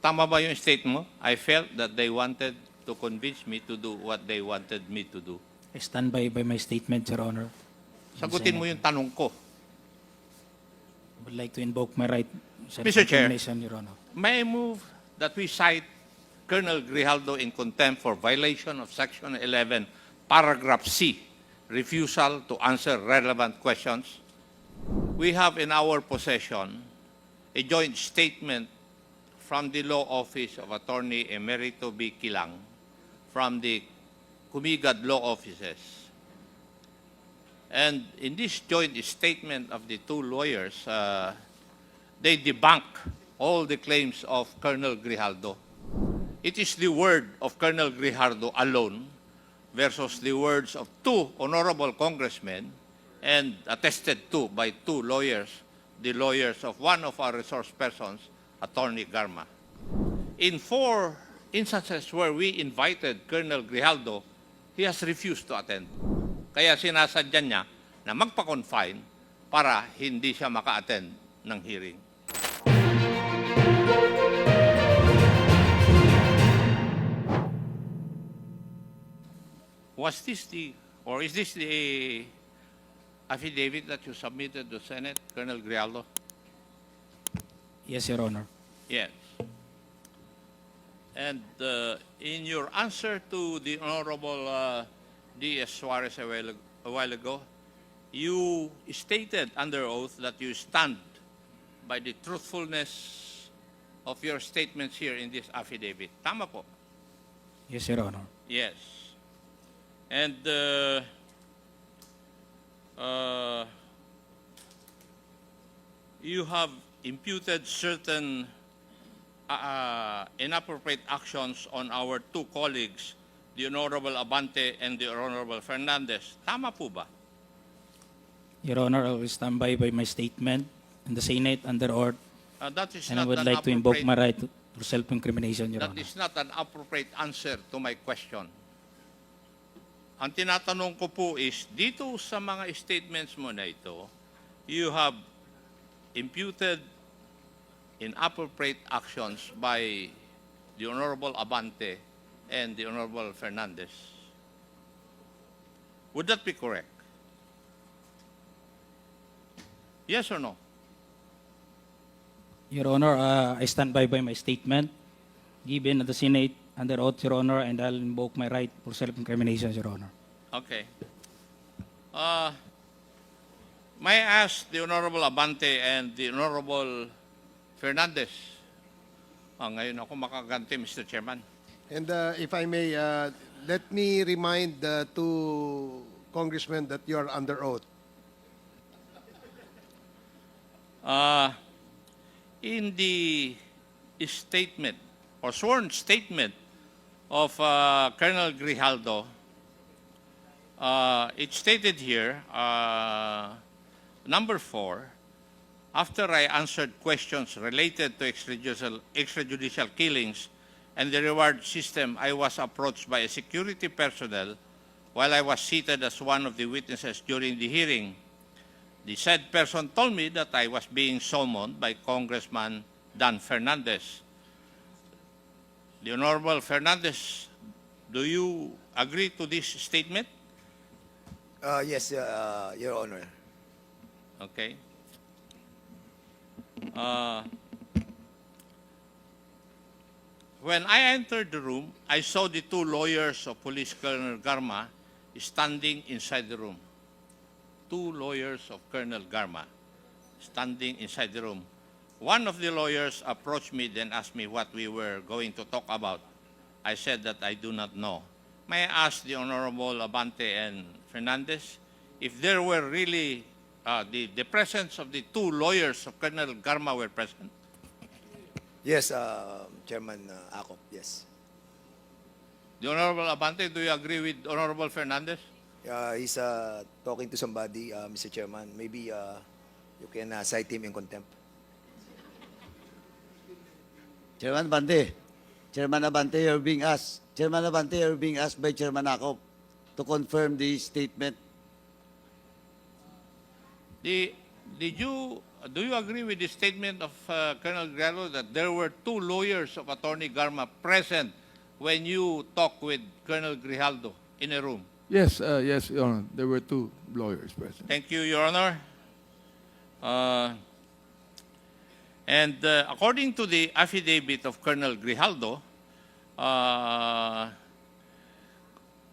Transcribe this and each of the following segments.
Tama ba yung state mo? I felt that they wanted to convince me to do what they wanted me to do. I stand by by my statement, Your Honor. Sagutin mo yung tanong ko. I would like to invoke my right Mr. Chair. Your Honor. May I move that we cite Colonel Grijaldo in contempt for violation of Section 11, Paragraph C, refusal to answer relevant questions? We have in our possession a joint statement from the Law Office of Attorney Emerito B. Kilang from the Kumigad Law Offices. And in this joint statement of the two lawyers, uh, they debunk all the claims of Colonel Grijaldo. It is the word of Colonel Grijaldo alone versus the words of two honorable congressmen and attested to by two lawyers, the lawyers of one of our resource persons, Attorney Garma. In four instances where we invited Colonel Grijaldo, he has refused to attend. Kaya sinasadya niya na magpa-confine para hindi siya maka-attend ng hearing. Was this the, or is this the affidavit that you submitted to Senate, Colonel Grijaldo? Yes, Your Honor. Yes. And uh, in your answer to the Honorable uh, D.S. Suarez a while, a while ago, you stated under oath that you stand by the truthfulness of your statements here in this affidavit. Tama po? Yes, Your Honor. Yes. And uh, uh, you have imputed certain uh, inappropriate actions on our two colleagues, the Honorable Abante and the Honorable Fernandez. Tama po ba? Your Honor, I will stand by by my statement in the Senate under oath, Uh, that is and I not would an like to invoke my right to self-incrimination, Your That Honor. is not an appropriate answer to my question. Ang tinatanong ko po is, dito sa mga statements mo na ito, you have imputed inappropriate actions by the Honorable Abante and the Honorable Fernandez. Would that be correct? Yes or no? Your Honor, uh, I stand by by my statement given at the Senate under oath, Your Honor, and I'll invoke my right for self-incrimination, Your Honor. Okay. Uh, may I ask the Honorable Abante and the Honorable Fernandez? Ah, ngayon ako makaganti, Mr. Chairman. And uh, if I may, uh, let me remind the two congressmen that you are under oath. Uh, in the statement or sworn statement of uh, Colonel Grijaldo, uh, it stated here, uh, number four, after I answered questions related to extrajudicial, extrajudicial killings and the reward system, I was approached by a security personnel while I was seated as one of the witnesses during the hearing. The said person told me that I was being summoned by Congressman Dan Fernandez. The Honorable Fernandez, do you agree to this statement? Uh, yes, uh, Your Honor. Okay. Uh, when I entered the room, I saw the two lawyers of Police Colonel Garma standing inside the room. Two lawyers of Colonel Garma standing inside the room. One of the lawyers approached me, then asked me what we were going to talk about. I said that I do not know. May I ask the Honorable Abante and Fernandez if there were really uh, the, the presence of the two lawyers of Colonel Garma were present? Yes, uh, Chairman uh, Acop, yes. The Honorable Abante, do you agree with Honorable Fernandez? Uh, he's uh, talking to somebody, uh, Mr. Chairman. Maybe uh, you can uh, cite him in contempt. Chairman Abante, Chairman Abante, you're being asked. Chairman Abante, you're being asked by Chairman Akop to confirm the statement. The, did you do you agree with the statement of uh, Colonel Guerrero that there were two lawyers of Attorney Garma present when you talked with Colonel Grijaldo in a room? Yes, uh, yes, Your Honor. There were two lawyers present. Thank you, Your Honor. Uh, and uh, according to the affidavit of Colonel Grijaldo, uh,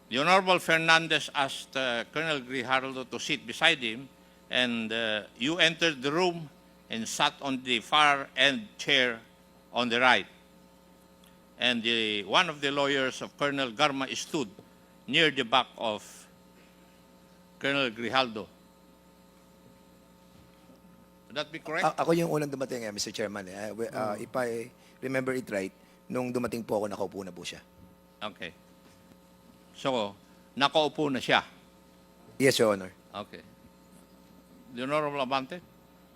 the Honorable Fernandez asked uh, Colonel Grijaldo to sit beside him, and uh, you entered the room and sat on the far end chair on the right. And the, one of the lawyers of Colonel Garma stood near the back of Colonel Grijaldo. Would that be correct? A- ako yung unang dumating, eh, Mr. Chairman. Eh. We- uh, If I remember it right, nung dumating po ako, nakaupo na po siya. Okay. So, nakaupo na siya. Yes, Your Honor. Okay. The Honorable Abante?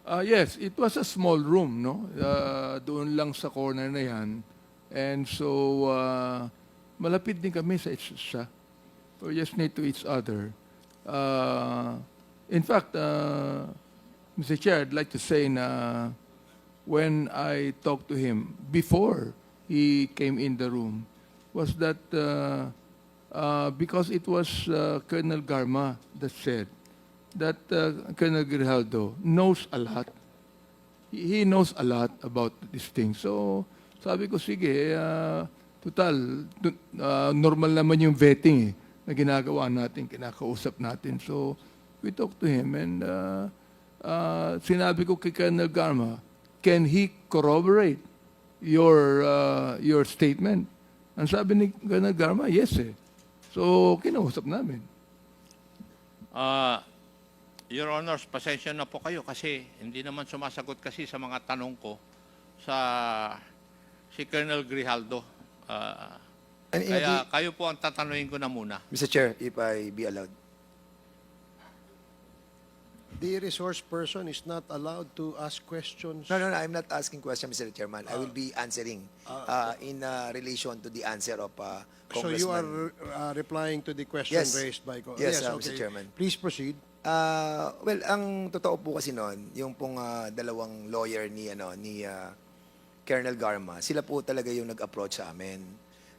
Uh, yes, it was a small room, no? Uh, doon lang sa corner na yan. And so, uh, malapit din kami sa isa't isa. We're just near to each other. Uh, in fact, uh, Mr. Chair, I'd like to say na when I talked to him before he came in the room was that uh, uh, because it was uh, Colonel Garma that said that uh, Colonel Grijaldo knows a lot. He, knows a lot about this thing. So, sabi ko, sige, uh, total, uh, normal naman yung vetting eh, na ginagawa natin, kinakausap natin. So, we talked to him and uh, uh, sinabi ko kay Colonel Garma, can he corroborate your uh, your statement? Ang sabi ni Colonel Garma, yes eh. So, kinausap namin. Uh, Your Honors, pasensya na po kayo kasi hindi naman sumasagot kasi sa mga tanong ko sa si Colonel Grijaldo. Uh, And, kaya kayo po ang tatanungin ko na muna. Mr. Chair, if I be allowed. The resource person is not allowed to ask questions. No, no, no, I'm not asking question, Mr. Chairman. I will be answering uh, in uh, relation to the answer of uh, So Congressman. you are uh, replying to the question Yes. raised by... co- Yes, uh, Mr. Chairman. Please proceed. Ah, well, ang totoo po kasi noon, yung pong ah, dalawang lawyer ni ano ni ah, Colonel Garma, sila po talaga yung nag-approach sa amin.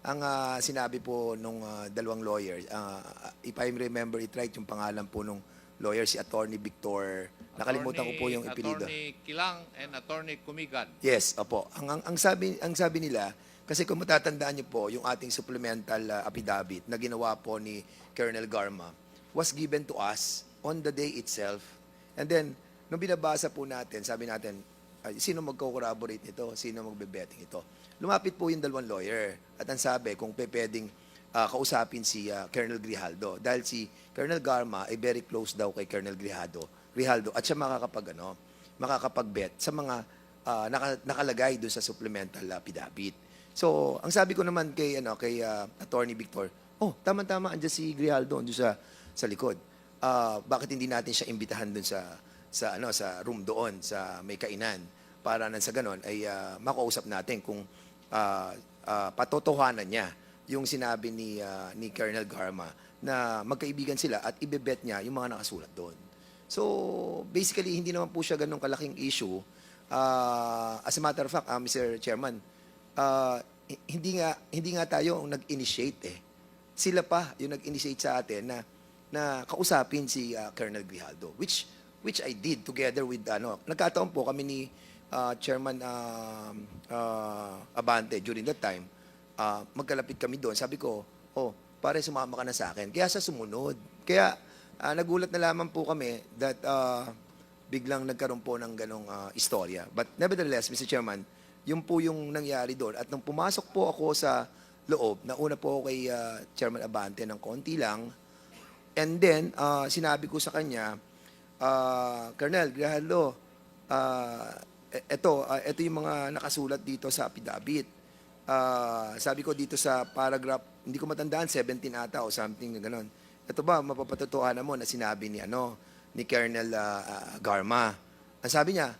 Ang ah, sinabi po nung ah, dalawang lawyer, ah, if I remember it right, yung pangalan po nung lawyer si Attorney Victor. Nakalimutan ko po yung ipilido. Attorney Kilang and Attorney Kumigan. Yes, opo. Ang, ang, ang sabi ang sabi nila kasi kung matatandaan niyo po yung ating supplemental uh, affidavit na ginawa po ni Colonel Garma was given to us on the day itself. And then nung binabasa po natin, sabi natin, ay, sino magko-corroborate nito? Sino magbe-betting ito? Lumapit po yung dalawang lawyer at ang sabi kung pe pwedeng ah, kausapin si ah, Colonel Grijaldo dahil si Colonel Garma ay very close daw kay Colonel Grijaldo, Grijaldo at siya makakapag ano, makakapag-bet sa mga ah, naka- nakalagay doon sa supplemental affidavit. So, ang sabi ko naman kay ano kay ah, Attorney Victor, oh, tama-tama andiyan si Grijaldo andiyan sa sa likod. Ah, bakit hindi natin siya imbitahan doon sa sa ano sa room doon sa may kainan para nang sa ganon ay ah, makausap natin kung ah, ah, patotohanan niya yung sinabi ni ah, ni Colonel Garma na magkaibigan sila at ibebet niya yung mga nakasulat doon. So, basically, hindi naman po siya ganun kalaking issue. Ah, as a matter of fact, ah, Mr. Chairman, hi- hindi nga hindi nga tayo ang nag-initiate eh. Sila pa yung nag-initiate sa atin na na kausapin si ah, Colonel Grijaldo, which which I did together with ano. Nagkataon po kami ni ah, Chairman um, ah, Abante during that time. ah, magkalapit kami doon. Sabi ko, "Oh, pare sumama ka na sa akin." Kaya sa sumunod. Kaya ah, nagulat na lamang po kami that ah, biglang nagkaroon po ng ganong ah, istorya. But nevertheless, Mr. Chairman, yun po yung nangyari doon. At nung pumasok po ako sa loob, nauna po kay ah, Chairman Abante ng konti lang. And then, ah, sinabi ko sa kanya, ah, Colonel Grijaldo, ah, e- eto, ah, eto yung mga nakasulat dito sa affidavit. Ah, sabi ko dito sa paragraph, hindi ko matandaan, 17 ata o something na ganon. Ito ba, mapapatotohanan mo na sinabi ni ano, ni Colonel ah, ah, Garma. Ang sabi niya,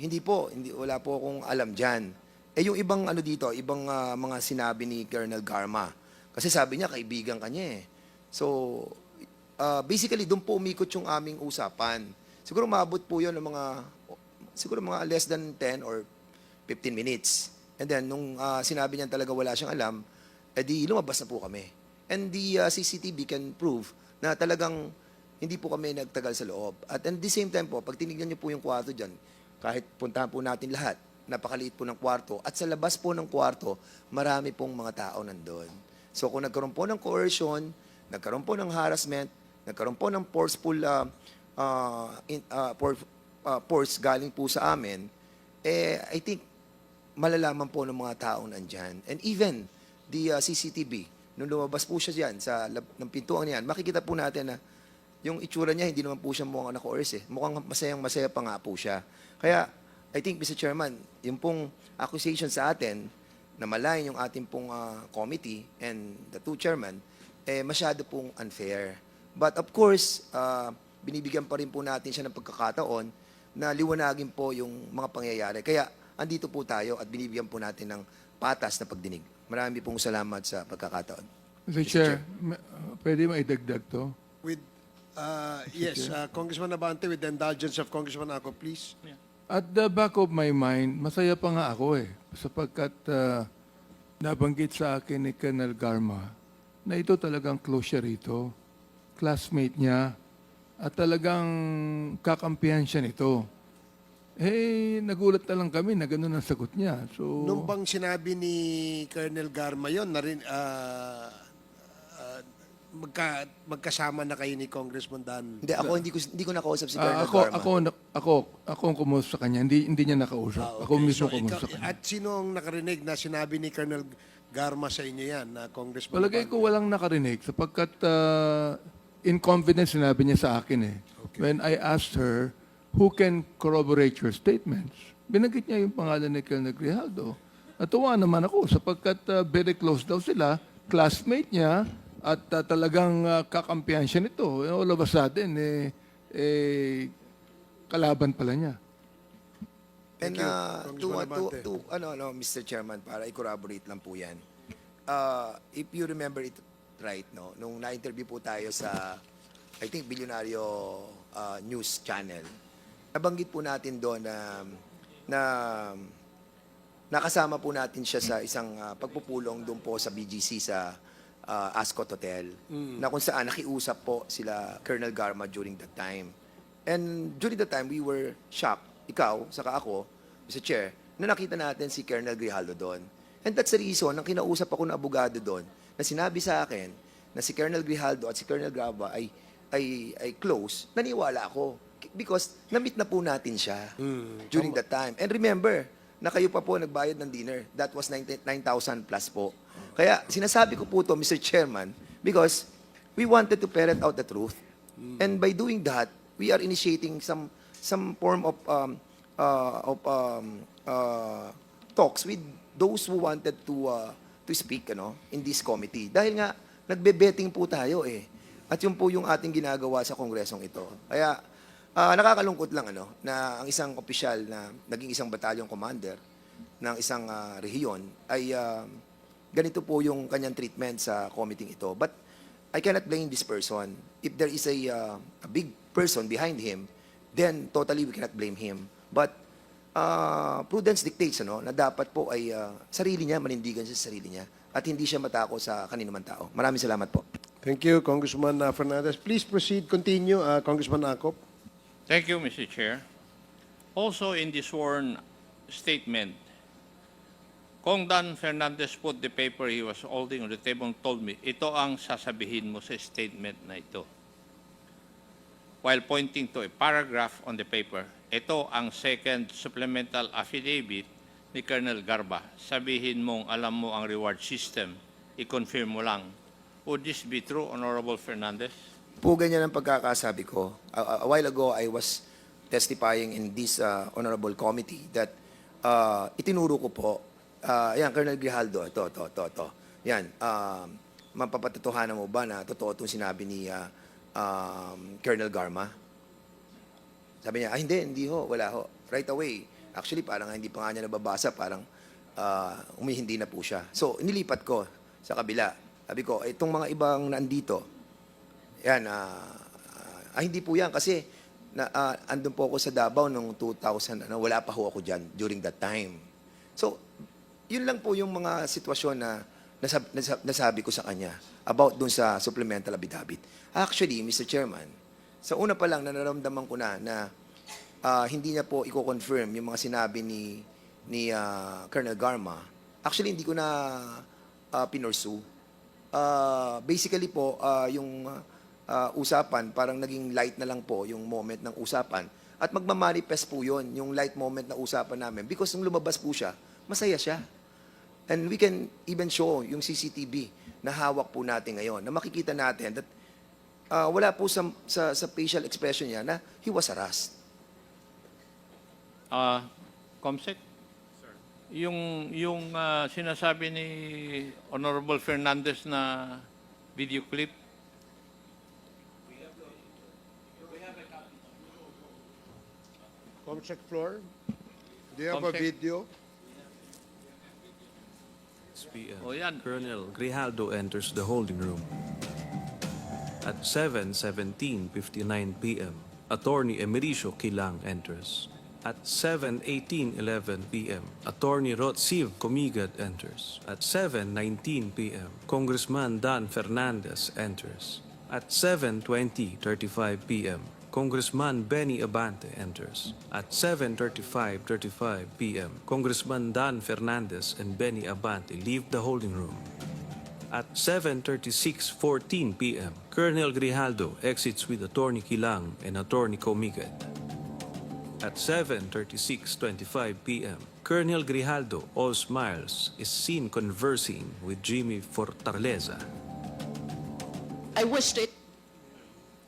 hindi po, hindi wala po akong alam diyan. Eh yung ibang ano dito, ibang ah, mga sinabi ni Colonel Garma. Kasi sabi niya kaibigan kanya eh. So ah, basically doon po umikot yung aming usapan. Siguro maabot po 'yon ng mga siguro mga less than 10 or 15 minutes. And then, nung ah, sinabi niya talaga wala siyang alam, edi lumabas na po kami. And the ah, CCTV can prove na talagang hindi po kami nagtagal sa loob. At at the same time po, pag tinignan niyo po yung kwarto dyan, kahit puntahan po natin lahat, napakaliit po ng kwarto. At sa labas po ng kwarto, marami pong mga tao nandun. So kung nagkaroon po ng coercion, nagkaroon po ng harassment, nagkaroon po ng forceful uh, uh, in, uh, for, uh, force galing po sa amin, eh, I think malalaman po ng mga taong nandyan. And even the uh, CCTV, nung lumabas po siya dyan sa lab- ng pintuan niyan, makikita po natin na yung itsura niya, hindi naman po siya mukhang naka-coerce eh. Mukhang masayang masaya pa nga po siya. Kaya, I think, Mr. Chairman, yung pong accusation sa atin, na malayan yung ating pong ah, committee and the two chairman, eh, masyado pong unfair. But of course, ah, binibigyan pa rin po natin siya ng pagkakataon na liwanagin po yung mga pangyayari. Kaya, andito po tayo at binibigyan po natin ng patas na pagdinig. Marami pong salamat sa pagkakataon. Mr. Chair, ma- pwede maidagdag to? With, uh, yes, uh, Congressman Abante, with the indulgence of Congressman Ako, please. At the back of my mind, masaya pa nga ako eh. Sapagkat ah, nabanggit sa akin ni Colonel Garma na ito talagang close siya rito. Classmate niya. At talagang kakampihan siya nito. Eh, nagulat na lang kami na gano'n ang sagot niya. So, Nung bang sinabi ni Colonel Garma yun, narin, uh, uh, magka, magkasama na kayo ni Congressman Dan? Hindi, ako hindi ko, hindi ko nakausap si ah, Colonel ako, Garma. ako, na- ako, ako ang kumusta sa kanya. Hindi, hindi niya nakausap. Ah, Ako okay. mismo So, kumusta ikaw- sa kanya. At sino ang nakarinig na sinabi ni Colonel Garma sa inyo yan, na Congressman Palagay Abante? ko walang nakarinig sapagkat uh, in confidence sinabi niya sa akin eh. When I asked her, who can corroborate your statements? Binanggit niya yung pangalan ni Colonel Grijaldo. Natuwa naman ako sapagkat uh, very close daw sila, classmate niya, at uh, talagang uh, kakampihan siya nito. All of a sudden, eh, eh, kalaban pala niya. And Thank you, uh, to, Congressman to, to, ano, ano, Mr. Chairman, para i-corroborate lang po yan. Uh, if you remember it right, no, nung na-interview po tayo sa, I think, Bilyonaryo uh, News Channel, nabanggit po natin doon na, na nakasama po natin siya sa isang uh, pagpupulong doon po sa BGC sa uh, Ascot Hotel na kung saan nakiusap po sila Colonel Garma during that time. And during that time, we were shocked, ikaw, saka ako, Mr. Chair, na nakita natin si Colonel Grijaldo doon. And that's the reason, nang kinausap ako ng abogado doon, na sinabi sa akin na si Colonel Grijaldo at si Colonel Graba ay, ay, ay close, naniwala ako. Because na-meet na po natin siya during that time. And remember, na kayo pa po nagbayad ng dinner. That was 90 9,000 plus po. Kaya sinasabi ko po to, Mr. Chairman, because we wanted to ferret out the truth. And by doing that, we are initiating some some form of um, uh, of um, uh, talks with those who wanted to uh, to speak ano in this committee. Dahil nga nagbe-betting po tayo eh. At yun po yung ating ginagawa sa kongresong ito. Kaya ah, nakakalungkot lang ano na ang isang opisyal na naging isang battalion commander ng isang ah, rehiyon ay ah, ganito po yung kanyang treatment sa committee ito. But I cannot blame this person. If there is a, uh, a big person behind him, then totally we cannot blame him. But uh, prudence dictates ano, na dapat po ay uh, sarili niya, manindigan siya sa sarili niya at hindi siya matako sa kaninuman tao. Maraming salamat po. Thank you, Congressman uh, Fernandez. Please proceed, continue, uh, Congressman Akop. Thank you, Mr. Chair. Also in the sworn statement, Kong Dan Fernandez put the paper he was holding on the table and told me, ito ang sasabihin mo sa statement na ito. While pointing to a paragraph on the paper, ito ang second supplemental affidavit ni Colonel Garba. Sabihin mong alam mo ang reward system, i-confirm mo lang. Would this be true, Honorable Fernandez? Po ganyan ang pagkakasabi ko. A, a while ago, I was testifying in this uh, honorable committee that uh, itinuro ko po, uh, yan, Colonel Grijaldo, ito, ito, ito, ito. Yan, um, mapapatotohanan mo ba na totoo itong sinabi ni uh, um, Colonel Garma? Sabi niya, ah, hindi, hindi ho, wala ho. Right away. Actually, parang hindi pa nga niya nababasa, parang uh, umihindi na po siya. So, inilipat ko sa kabila. Sabi ko, itong mga ibang nandito, yan, ah, ah, hindi po yan kasi na ah, andun po ako sa Davao noong 2000, ano, wala pa ho ako dyan during that time. So, yun lang po yung mga sitwasyon na nasab- nasab- nasabi ko sa kanya about dun sa supplemental affidavit. Actually, Mr. Chairman, sa una pa lang, nanaramdaman ko na na ah, hindi niya po i-confirm yung mga sinabi ni ni ah, Colonel Garma. Actually, hindi ko na uh. Ah, basically po, ah, yung ah, usapan, parang naging light na lang po yung moment ng usapan. At magmamanifest po yun, yung light moment na usapan namin. Because nung lumabas po siya, masaya siya. And we can even show yung CCTV na hawak po natin ngayon, na makikita natin that ah, wala po sa, sa, sa facial expression niya na he was harassed. Uh, Comsec? Yung, yung ah, sinasabi ni Honorable Fernandez na video clip, Comsec floor. Do you have a video? PM. O yan. Colonel Grijaldo enters the holding room. At 7.17.59 p.m., Attorney Emericio Kilang enters. At 7.18.11 p.m., Attorney Rotsiv Comigad enters. At 7.19 p.m., Congressman Dan Fernandez enters. At 7.20.35 p.m., Congressman Benny Abante enters. At 7.35.35 p.m., Congressman Dan Fernandez and Benny Abante leave the holding room. At 7.36.14 p.m., Colonel Grijaldo exits with Attorney Kilang and Attorney Comigad. At 7.36.25 p.m., Colonel Grijaldo, all smiles, is seen conversing with Jimmy Fortaleza. I wish to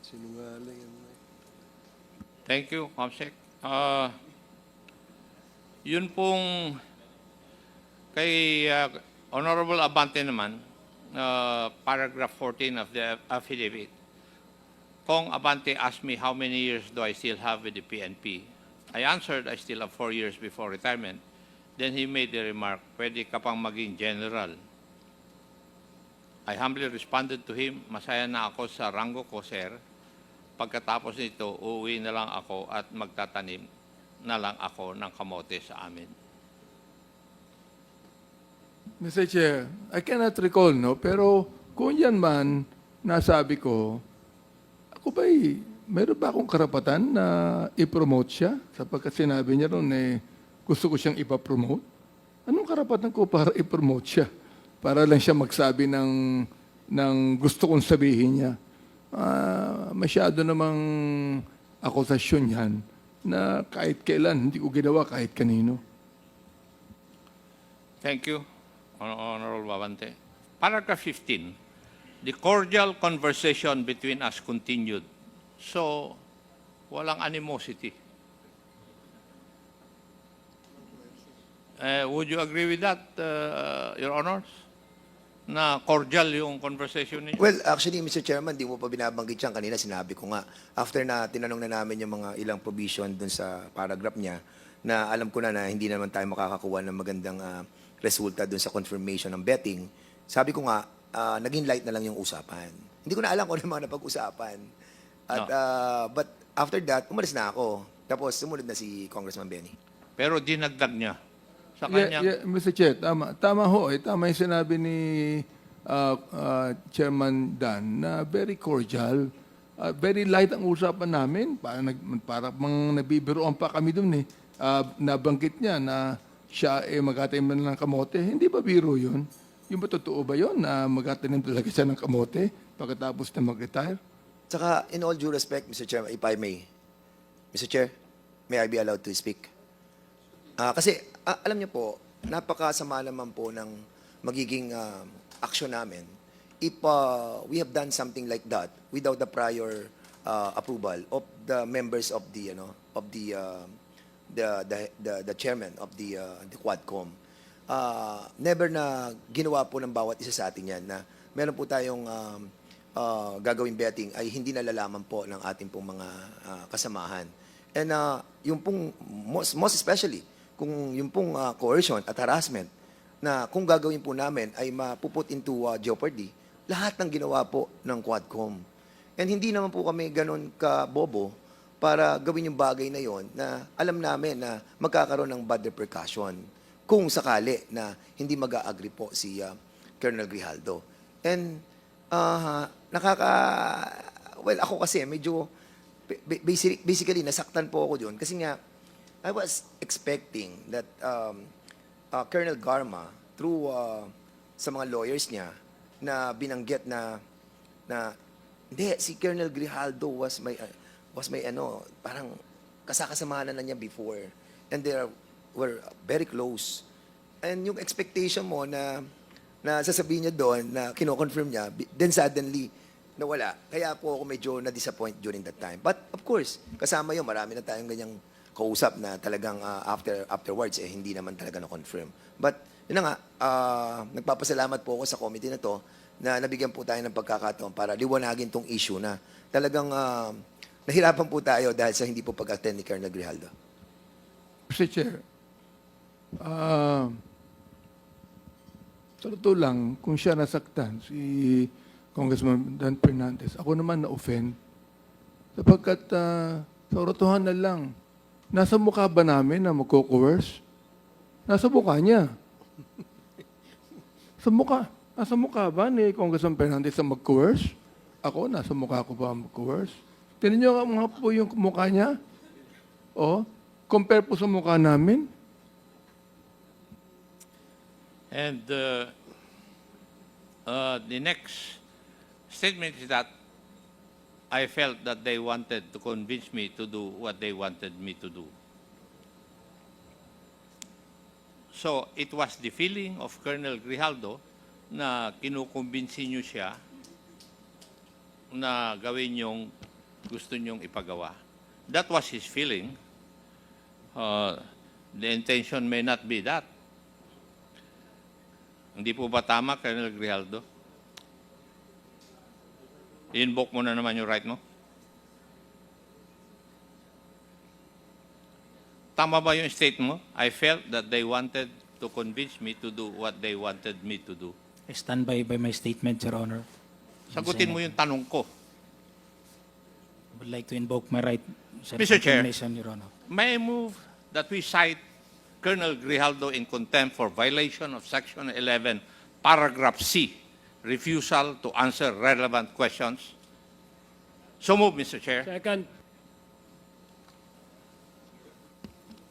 Sinungaling yan. Thank you, Comsec. Ah, yun pong kay ah, Honorable Abante naman, ah, paragraph 14 of the affidavit. Kong Abante asked me how many years do I still have with the PNP. I answered I still have four years before retirement. Then he made the remark, pwede ka pang maging general. I humbly responded to him, masaya na ako sa rango ko, sir. Pagkatapos nito, uuwi na lang ako at magtatanim na lang ako ng kamote sa amin. Mr. Chair, I cannot recall, no? Pero kung yan man, nasabi ko, ako ba'y, meron ba akong karapatan na i-promote siya? Sapagkat sinabi niya ron, eh, gusto ko siyang ipapromote. Anong karapatan ko para i-promote siya? Para lang siya magsabi ng, ng gusto kong sabihin niya. Ah, masyado namang akusasyon yan na kahit kailan, hindi ko ginawa kahit kanino. Thank you, Honorable Babante. Paragraph 15. The cordial conversation between us continued. So, walang animosity. Eh, would you agree with that, uh, Your Honors? Na cordial yung conversation niyo? Well, actually, Mr. Chairman, di mo pa binabanggit yan. Kanina sinabi ko nga, after na tinanong na namin yung mga ilang provision dun sa paragraph niya, na alam ko na na hindi naman tayo makakakuha ng magandang ah, resulta dun sa confirmation ng betting, sabi ko nga, ah, naging light na lang yung usapan. Hindi ko na alam kung ano mga napag-usapan. At, No. ah, but after that, umalis na ako. Tapos sumunod na si Congressman Benny. Pero dinagdag niya sa Yeah, kanyang... yeah, Mr. Chair, tama. Tama ho. Eh, tama yung sinabi ni uh, uh, Chairman Dan na very cordial. Uh, very light ang usapan namin. Para, nag, para mang nabibiroan pa kami dun eh. Uh, nabanggit niya na siya eh magtatanim na ng kamote. Hindi ba biro yun? Yung ba totoo ba yun na magtatanim talaga siya ng kamote pagkatapos na mag-retire? Saka, in all due respect, Mr. Chair, if I may, Mr. Chair, may I be allowed to speak? Ah, kasi, ah, alam niyo po, napakasama naman po ng magiging ah, action namin if ah, we have done something like that without the prior ah, approval of the members of the, ano, of the, ah, the, the, the, chairman of the, ah, the Quadcom. Ah, never na ginawa po ng bawat isa sa atin yan na meron po tayong um, ah, gagawing betting ay hindi nalalaman po ng ating pong mga ah, kasamahan. And ah, yung pong, most, most especially, kung yung pong ah, coercion at harassment na kung gagawin po namin ay mapuput into ah, jeopardy lahat ng ginawa po ng Quadcom. And hindi naman po kami ganun ka-bobo para gawin yung bagay na yon na alam namin na magkakaroon ng bad repercussion kung sakali na hindi mag-agree po si ah, Colonel Grijaldo. And ah, nakaka well ako kasi medyo ba- ba- basic- basically nasaktan po ako doon kasi nga I was expecting that um, uh, Colonel Garma through uh, sa mga lawyers niya na binanggit na na hindi si Colonel Grijaldo was my uh, was my ano parang kasakasamahan na niya before. And they are, were very close. And yung expectation mo na na sasabihin niya doon na kino-confirm niya then suddenly nawala. Kaya po ako medyo na-disappoint during that time. But of course kasama yun marami na tayong ganyang kausap na talagang uh, after afterwards eh hindi naman talaga na-confirm. But yun na nga uh, nagpapasalamat po ako sa committee na to na nabigyan po tayo ng pagkakataon para liwanagin tong issue na talagang uh, nahirapan po tayo dahil sa hindi po pag-attend ni Colonel Grijaldo. Mr. Chair, ah, sa totoo lang, kung siya nasaktan, si Congressman Dan Fernandez, ako naman na-offend. Sapagkat ah, sa rotohan na lang, nasa mukha ba namin na magko-coerce? Nasa mukha niya. Sa mukha. Nasa mukha ba ni Congressman Fernandez na mag-coerce? Ako, nasa mukha ko ba mag-coerce? Tinan niyo nga po yung mukha niya. O, compare po sa mukha namin. And uh, uh, the next statement is that I felt that they wanted to convince me to do what they wanted me to do. So it was the feeling of Colonel Grijaldo na kinukumbinsi niyo siya na gawin yung gusto niyong ipagawa. That was his feeling. Uh, the intention may not be that. Hindi po ba tama, Colonel Grijaldo? I-invoke mo na naman yung right mo. Tama ba yung state mo? I felt that they wanted to convince me to do what they wanted me to do. I stand by by my statement, Your Honor. Sagutin mo yung tanong ko. I would like to invoke my right Mr. Chair. self-incrimination, Your Honor. May I move that we cite Colonel Grijaldo in contempt for violation of Section 11, Paragraph C, refusal to answer relevant questions? So move, Mr. Chair. Second.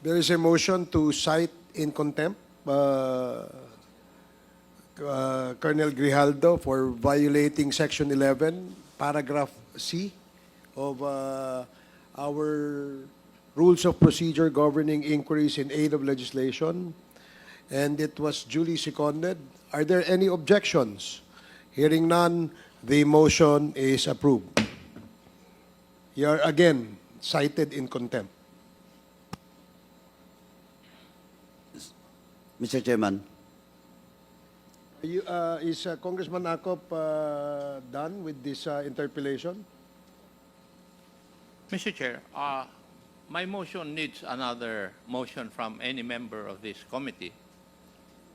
There is a motion to cite in contempt uh, uh, Colonel Grijaldo for violating Section 11, Paragraph C of uh, our Rules of Procedure governing inquiries in aid of legislation, and it was duly seconded. Are there any objections? Hearing none, the motion is approved. You are again cited in contempt. Mr. Chairman, You, uh, is uh, Congressman Akop uh, done with this uh, interpellation? Mr. Chair, uh, my motion needs another motion from any member of this committee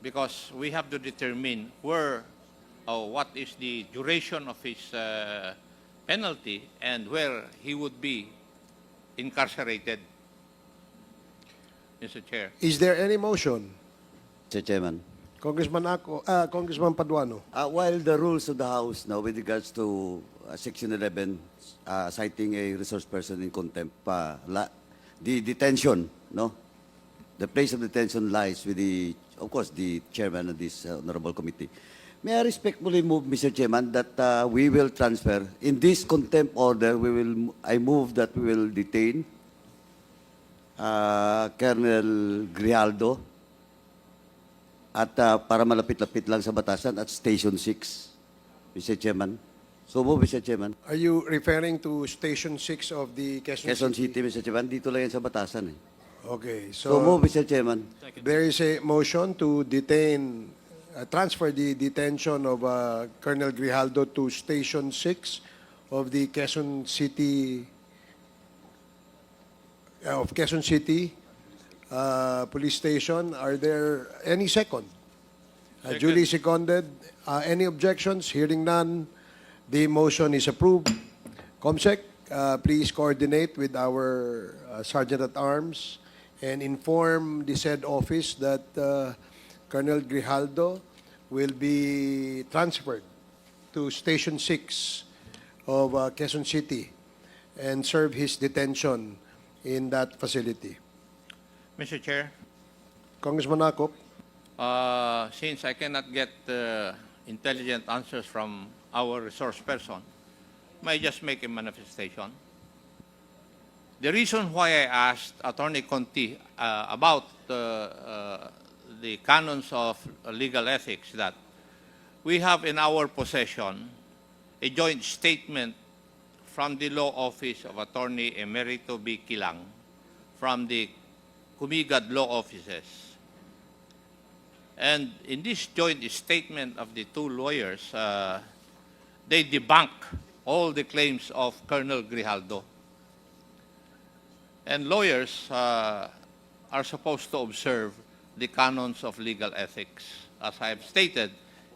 because we have to determine where or what is the duration of his uh, penalty and where he would be incarcerated. Mr. Chair. Is there any motion? Mr. Chairman. Congressman Ako, uh, Congressman Paduano. Uh, while the rules of the House now with regards to uh, Section 11 uh, citing a resource person in contempt, uh, la, the detention, no? The place of detention lies with the, of course, the chairman of this uh, honorable committee. May I respectfully move, Mr. Chairman, that uh, we will transfer, in this contempt order, we will, I move that we will detain uh, Colonel Grijaldo at uh, para malapit-lapit lang sa batasan at Station 6, Mr. Chairman. So mo, Mr. Chairman. Are you referring to Station 6 of the Quezon, Quezon City, Mr. Chairman. Dito lang yan sa batasan eh. Okay, So, so Mr. Chairman. there is a motion to detain, uh, transfer the detention of uh, Colonel Grijaldo to Station 6 of the Quezon City, uh, of Quezon City uh, Police Station. Are there any second? Uh, Duly seconded. Uh, Any objections? Hearing none, the motion is approved. Comsec? uh, please coordinate with our uh, Sergeant at Arms and inform the said office that uh, Colonel Grijaldo will be transferred to Station 6 of uh, Quezon City and serve his detention in that facility. Mr. Chair, Congressman Akop, uh, since I cannot get uh, intelligent answers from our resource person, may I just make a manifestation? The reason why I asked Attorney Conti uh, about uh, uh, the canons of legal ethics that we have in our possession a joint statement from the law office of Attorney Emerito B. Kilang from the Kumigad law offices. And in this joint statement of the two lawyers, uh, they debunk all the claims of Colonel Grijaldo. And lawyers uh, are supposed to observe the canons of legal ethics, as I have stated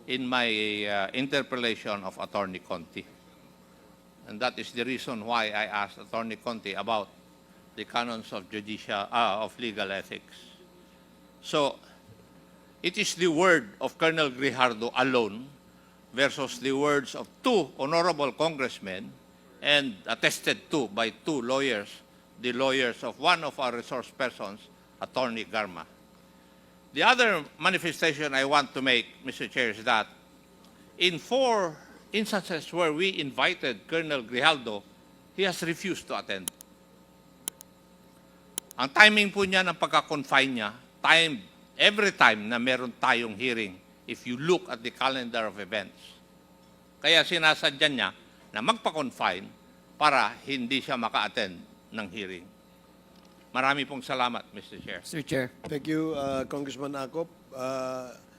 in my uh, interpellation of Attorney Conti. And that is the reason why I asked Attorney Conti about the canons of judicial, uh, of legal ethics. So, it is the word of Colonel Grijaldo alone versus the words of two honorable congressmen and attested to by two lawyers, the lawyers of one of our resource persons, Attorney Garma. The other manifestation I want to make, Mr. Chair, is that in four instances where we invited Colonel Grijaldo, he has refused to attend. Ang timing po niya ng pagka-confine niya, time, every time na meron tayong hearing, if you look at the calendar of events. Kaya sinasadyan niya na magpa-confine para hindi siya maka-attend ng hearing. Marami pong salamat, Mr. Chair. Mr. Chair. thank you, uh, Congressman Akop. Uh,